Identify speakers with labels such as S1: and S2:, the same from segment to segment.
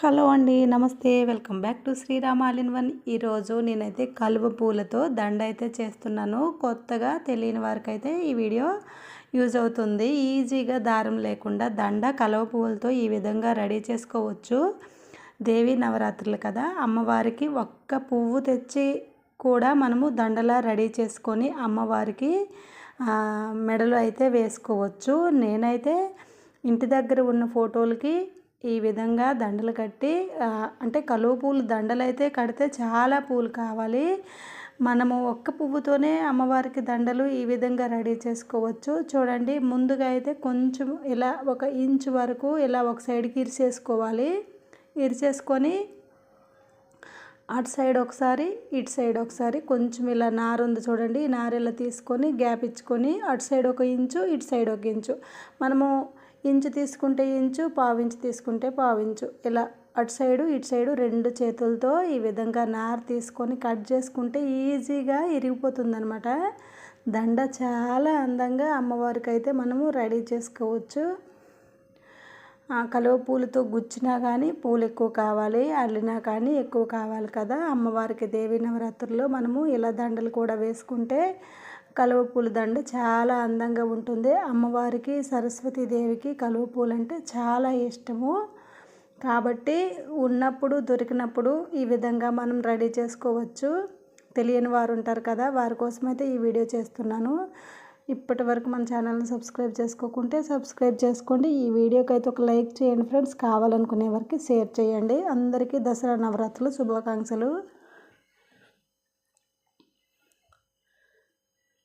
S1: Hello అండి నమస్తే. Welcome back to Sriram all in one ఈరోజు నేనైతే కలువ పూలతో దండ అయితే చేస్తున్నాను. కొత్తగా తెలియని వారికి అయితే ఈ వీడియో యూజ్ అవుతుంది. ఈజీగా దారం లేకుండా దండ కలువ పువ్వులతో ఈ విధంగా రెడీ చేసుకోవచ్చు. దేవి నవరాత్రులు కదా అమ్మవారికి ఒక్క పువ్వు తెచ్చి కూడా మనము దండలా రెడీ చేసుకొని అమ్మవారికి మెడలు అయితే వేసుకోవచ్చు. నేనైతే ఇంటి దగ్గర ఉన్న ఫోటోలకి ఈ విధంగా దండలు కట్టి అంటే కలువ పూలు దండలు అయితే కడితే చాలా పూలు కావాలి. మనము ఒక్క పువ్వుతోనే అమ్మవారికి దండలు ఈ విధంగా రెడీ చేసుకోవచ్చు. చూడండి ముందుగా అయితే కొంచెం ఇలా ఒక ఇంచు వరకు ఇలా ఒక సైడ్కి ఇరిసేసుకోవాలి. ఇరిసేసుకొని అటు సైడ్ ఒకసారి ఇటు సైడ్ ఒకసారి కొంచెం ఇలా నారు ఉంది చూడండి ఈ నారు ఇలా తీసుకొని గ్యాప్ ఇచ్చుకొని అటు సైడ్ ఒక ఇంచు ఇటు సైడ్ ఒక ఇంచు. మనము ఇంచు తీసుకుంటే ఇంచు పావించు తీసుకుంటే పావించు ఇలా అటు సైడు ఇటు సైడు రెండు చేతులతో ఈ విధంగా నార తీసుకొని కట్ చేసుకుంటే ఈజీగా ఇరిగిపోతుందనమాట దండ చాలా అందంగా అమ్మవారికి అయితే మనము రెడీ చేసుకోవచ్చు. కలువ పూలతో గుచ్చినా కానీ పూలు ఎక్కువ కావాలి అల్లినా కానీ ఎక్కువ కావాలి కదా. అమ్మవారికి దేవి నవరాత్రుల్లో మనము ఇలా దండలు కూడా వేసుకుంటే కలువ పూల దండ చాలా అందంగా ఉంటుంది. అమ్మవారికి సరస్వతీదేవికి కలువ పూలు అంటే చాలా ఇష్టము. కాబట్టి ఉన్నప్పుడు దొరికినప్పుడు ఈ విధంగా మనం రెడీ చేసుకోవచ్చు. తెలియని వారు ఉంటారు కదా వారి కోసమైతే ఈ వీడియో చేస్తున్నాను. ఇప్పటి వరకు మన ఛానల్ని సబ్స్క్రైబ్ చేసుకోకుంటే సబ్స్క్రైబ్ చేసుకోండి. ఈ వీడియోకి అయితే ఒక లైక్ చేయండి ఫ్రెండ్స్. కావాలనుకునే వారికి షేర్ చేయండి. అందరికీ దసరా నవరాత్రులు శుభాకాంక్షలు.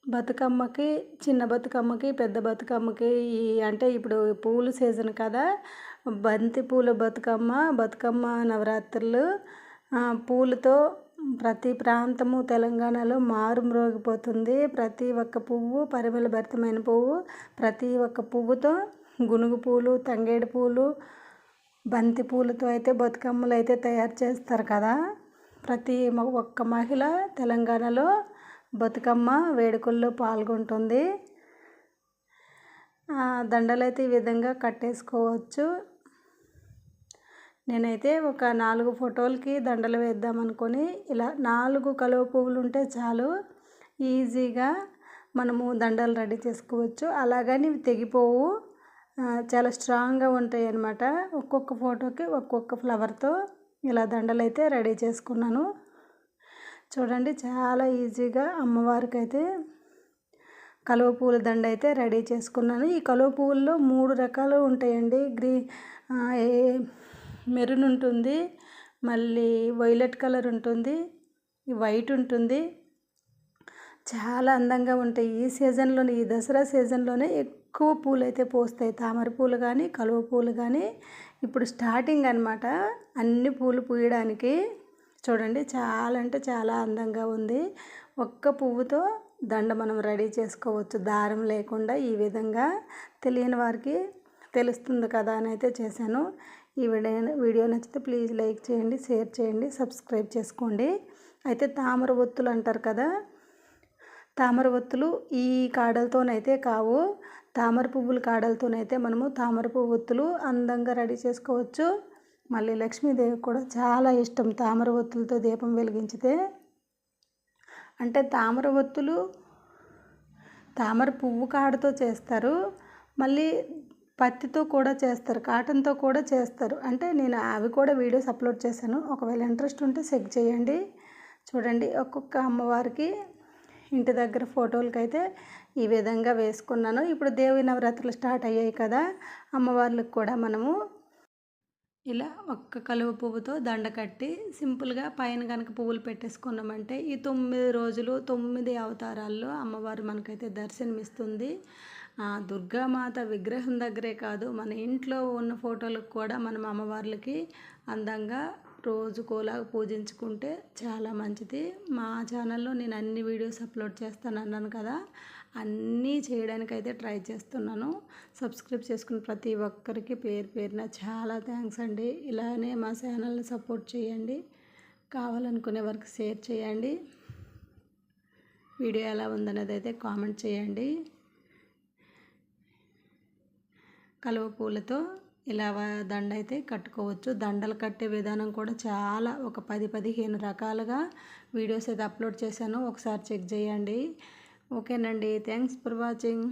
S1: బతుకమ్మకి చిన్న బతుకమ్మకి పెద్ద బతుకమ్మకి ఈ అంటే ఇప్పుడు పూలు సీజన్ కదా. బంతి పూల బతుకమ్మ బతుకమ్మ నవరాత్రులు పూలతో ప్రతి ప్రాంతము తెలంగాణలో మారుమ్రోగిపోతుంది. ప్రతి ఒక్క పువ్వు పరిమళ భరితమైన పువ్వు ప్రతి ఒక్క పువ్వుతో గునుగు పూలు తంగేడు పూలు బంతి పూలతో అయితే బతుకమ్మలు అయితే తయారు చేస్తారు కదా. ప్రతి ఒక్క మహిళ తెలంగాణలో బతుకమ్మ వేడుకల్లో పాల్గొంటుంది. దండలైతే ఈ విధంగా కట్టేసుకోవచ్చు. నేనైతే ఒక నాలుగు ఫోటోలకి దండలు వేద్దాం అనుకొని ఇలా నాలుగు కలువ పువ్వులు ఉంటే చాలు ఈజీగా మనము దండలు రెడీ చేసుకోవచ్చు. అలాగని తెగిపోవు. చాలా స్ట్రాంగ్గా ఉంటాయి అన్నమాట ఒక్కొక్క ఫోటోకి ఒక్కొక్క ఫ్లవర్తో ఇలా దండలు అయితే రెడీ చేసుకున్నాను. చూడండి చాలా ఈజీగా అమ్మవారికి అయితే కలువ పూల దండ అయితే రెడీ చేసుకున్నాను. ఈ కలువ పువ్వుల్లో మూడు రకాలు ఉంటాయండి. గ్రీ మెరూన్ ఉంటుంది మళ్ళీ వైలెట్ కలర్ ఉంటుంది వైట్ ఉంటుంది. చాలా అందంగా ఉంటాయి. ఈ సీజన్లోనే ఈ దసరా సీజన్లోనే ఎక్కువ పూలు అయితే పోస్తాయి. తామర పూలు కానీ కలువ పూలు కానీ. ఇప్పుడు స్టార్టింగ్ అనమాట అన్ని పూలు పూయడానికి చూడండి చాలా అంటే చాలా అందంగా ఉంది. ఒక్క పువ్వుతో దండ మనం రెడీ చేసుకోవచ్చు. దారం లేకుండా ఈ విధంగా తెలియని వారికి తెలుస్తుంది కదా అని అయితే చేశాను. ఈ వీడియో వీడియో నచ్చితే ప్లీజ్ లైక్ చేయండి షేర్ చేయండి సబ్స్క్రైబ్ చేసుకోండి. అయితే తామర ఒత్తులు అంటారు కదా తామర ఒత్తులు ఈ కాడలతోనైతే కావు. తామర పువ్వుల కాడలతోనైతే మనము తామర పువ్వు ఒత్తులు అందంగా రెడీ చేసుకోవచ్చు. మళ్ళీ లక్ష్మీదేవి కూడా చాలా ఇష్టం తామర ఒత్తులతో దీపం వెలిగించితే. అంటే తామర ఒత్తులు తామర పువ్వు కాడతో చేస్తారు. మళ్ళీ పత్తితో కూడా చేస్తారు కాటన్తో కూడా చేస్తారు. అంటే నేను అవి కూడా వీడియోస్ అప్లోడ్ చేశాను. ఒకవేళ ఇంట్రెస్ట్ ఉంటే చెక్ చేయండి. చూడండి ఒక్కొక్క అమ్మవారికి ఇంటి దగ్గర ఫోటోలకైతే ఈ విధంగా వేసుకున్నాను. ఇప్పుడు దేవి నవరాత్రులు స్టార్ట్ అయ్యాయి కదా అమ్మవార్లకు కూడా మనము ఇలా ఒక్క కలువ పువ్వుతో దండ కట్టి సింపుల్గా పైన కనుక పువ్వులు పెట్టేసుకున్నామంటే ఈ తొమ్మిది రోజులు తొమ్మిది అవతారాల్లో అమ్మవారు మనకైతే దర్శనమిస్తుంది. దుర్గామాత విగ్రహం దగ్గరే కాదు మన ఇంట్లో ఉన్న ఫోటోలకు కూడా మనం అమ్మవార్లకి అందంగా రోజుకోలాగా పూజించుకుంటే చాలా మంచిది. మా ఛానల్లో నేను అన్ని వీడియోస్ అప్లోడ్ చేస్తాను అన్నాను కదా అన్నీ చేయడానికి అయితే ట్రై చేస్తున్నాను. సబ్స్క్రైబ్ చేసుకున్న ప్రతి ఒక్కరికి పేరు పేరున చాలా థ్యాంక్స్ అండి. ఇలానే మా ఛానల్ని సపోర్ట్ చేయండి. కావాలనుకునే వరకు షేర్ చేయండి. వీడియో ఎలా ఉందనేది అయితే కామెంట్ చేయండి. కలువ పూలతో ఇలా దండ అయితే కట్టుకోవచ్చు. దండలు కట్టే విధానం కూడా చాలా ఒక పది పదిహేను రకాలుగా వీడియోస్ అయితే అప్లోడ్ చేశాను. ఒకసారి చెక్ చేయండి. ఓకేనండి. Thanks for watching.